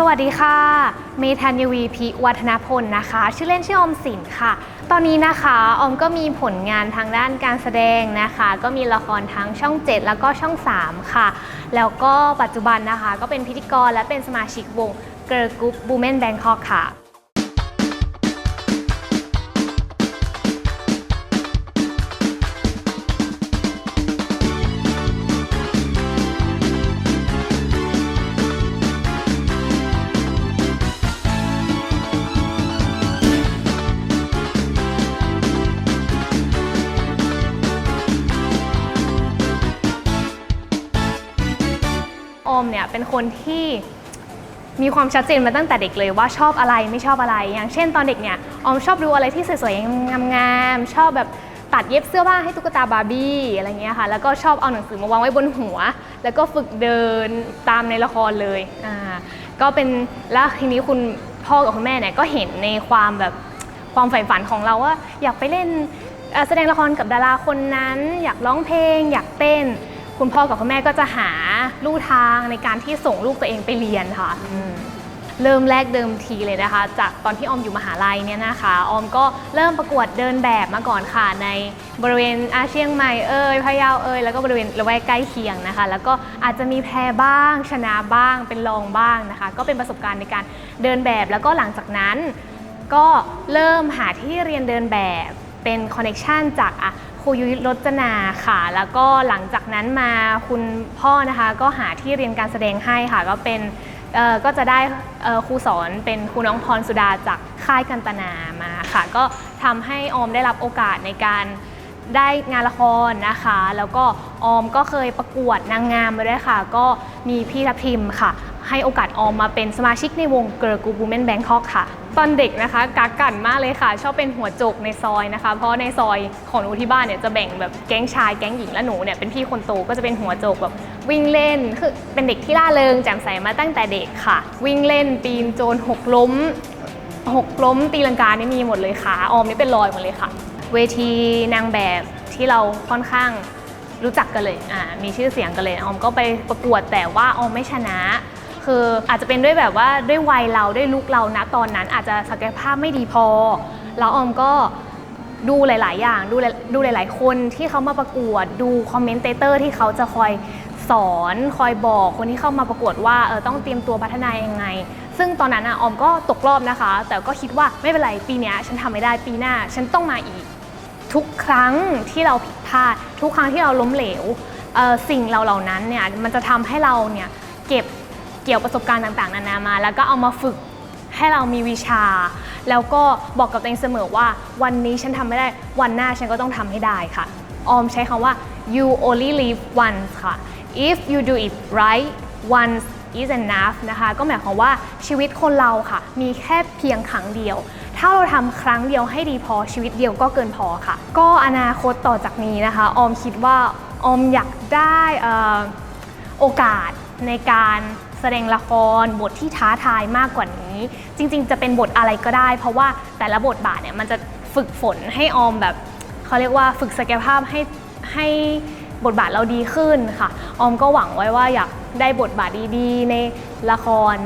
สวัสดีค่ะ เมธัญวีพิวัฒนพลนะคะ ชื่อเล่นชื่ออมสินค่ะ ตอนนี้นะคะออมก็มีผลงานทางด้านการแสดงนะคะ ก็มีละครทั้งช่อง 7 แล้วก็ช่อง 3 ค่ะ แล้วก็ปัจจุบันนะคะ ก็เป็นพิธีกรและเป็นสมาชิกวง Girl Group Women Bangkok ค่ะ ออมเนี่ยเป็นคนที่มีความชัดเจนมาตั้งแต่เด็กเลยว่าชอบอะไรไม่ชอบอะไร อย่างเช่นตอนเด็กเนี่ยออมชอบดูอะไรที่สวยๆงามๆชอบแบบตัดเย็บเสื้อผ้าให้ตุ๊กตาบาร์บี้อะไรเงี้ยค่ะ แล้วก็ชอบเอาหนังสือมาวางไว้บนหัว แล้วก็ฝึกเดินตามในละครเลยอ่าก็เป็นแล้วทีนี้คุณพ่อกับคุณแม่เนี่ยก็เห็นในความแบบความใฝ่ฝันของเราว่า อยากไปเล่นแสดงละครกับดาราคนนั้น อยากร้องเพลง อยากเต้น คุณพ่อกับคุณแม่ก็จะหาลู่ทางในการที่ส่งลูกตัวเองไปเรียนค่ะอืมเริ่มแรกเดิมทีเลยนะคะ จากตอนที่ออมอยู่มหาลัยเนี่ยนะคะ ออมก็เริ่มประกวดเดินแบบมาก่อนค่ะ ในบริเวณอาเชียงใหม่เอ่ยพะเยาเอ่ยแล้วก็บริเวณละแวกใกล้เคียงนะคะ แล้วก็อาจจะมีแพ้บ้าง ชนะบ้าง เป็นรองบ้างนะคะ ก็เป็นประสบการณ์ในการเดินแบบ แล้วก็หลังจากนั้น ก็เริ่มหาที่เรียนเดินแบบเป็นคอนเน c ชันจากอะค รูยุ้ยรจนาค่ะ แล้วก็หลังจากนั้นมาคุณพ่อนะคะก็หาที่เรียนการแสดงให้ค่ะ ก็เป็นก็จะได้ครูสอนเป็นครูน้องพรสุดาจากค่ายกันตนามาค่ะ ก็ทำให้ออมได้รับโอกาสในการได้งานละครนะคะ แล้วก็ออมก็เคยประกวดนางงามมาด้วยค่ะ ก็มีพี่ทัพทิมค่ะ ให้โอกาสออมมาเป็นสมาชิกในวง Girl Group Women Bangkok ค่ะ ตอนเด็กนะคะกักกันมากเลยค่ะ ชอบเป็นหัวโจกในซอยนะคะ เพราะในซอยของหนูที่บ้านเนี่ยจะแบ่งแบบแก๊งชายแก๊งหญิงและหนูเนี่ยเป็นพี่คนโตก็จะเป็นหัวโจกแบบวิ่งเล่นคือเป็นเด็กที่ล่าเริงแจ่มใสมาตั้งแต่เด็กค่ะ วิ่งเล่นปีนโจรหกล้มหกล้มตีลังกานี่มีหมดเลยค่ะออมนี่เป็นรอยหมดเลยค่ะ เวทีนางแบบที่เราค่อนข้างรู้จักกันเลย อ่า มีชื่อเสียงกันเลย ออมก็ไปประกวดแต่ว่าออมไม่ชนะ คืออาจจะเป็นด้วยแบบว่าด้วยวัยเราด้วยลุกเรานะตอนนั้น อาจจะศักยภาพไม่ดีพอ แล้วออมก็ดูหลาย ๆ อย่างดูดูหลาย ๆ คนที่เขามาประกวดดูคอมเมนเตเตอร์ที่เขาจะคอยสอนคอยบอกคนที่เข้ามาประกวดว่าเออต้องเตรียมตัวพัฒนายังไง ซึ่งตอนนั้นอะออมก็ตกรอบนะคะ แต่ก็คิดว่าไม่เป็นไรปีนี้ฉันทำไม่ได้ปีหน้า ฉันต้องมาอีก ทุกครั้งที่เราผิดพลาดทุกครั้งที่เราล้มเหลวสิ่งเราเหล่านั้นเนี่ยมันจะทำให้เราเนี่ยเก็บ เกี่ยวประสบการณ์ต่างๆ นานามา แล้วก็เอามาฝึกให้เรามีวิชา แล้วก็บอกกับตัวเองเสมอว่า วันนี้ฉันทำไม่ได้วันหน้าฉันก็ต้องทำให้ได้ค่ะ ออมใช้คำว่า you only live once ค่ะ if you do it right once is enough นะคะก็หมายความว่าชีวิตคนเราค่ะ มีแค่เพียงครั้งเดียว ถ้าเราทำครั้งเดียวให้ดีพอชีวิตเดียวก็เกินพอค่ะ ก็อนาคตต่อจากนี้นะคะ ออมคิดว่าออมอยากได้โอกาสในการ แสดงละครบทที่ท้าทายมากกว่านี้ จริง ๆ จะเป็นบทอะไรก็ได้ เพราะว่าแต่ละบทบาทเนี่ยมันจะฝึกฝนให้ออมแบบเขาเรียกว่าฝึกศักยภาพให้ให้บทบาทเราดีขึ้นค่ะ ออมก็หวังไว้ว่าอยากได้บทบาทดีๆ ในละคร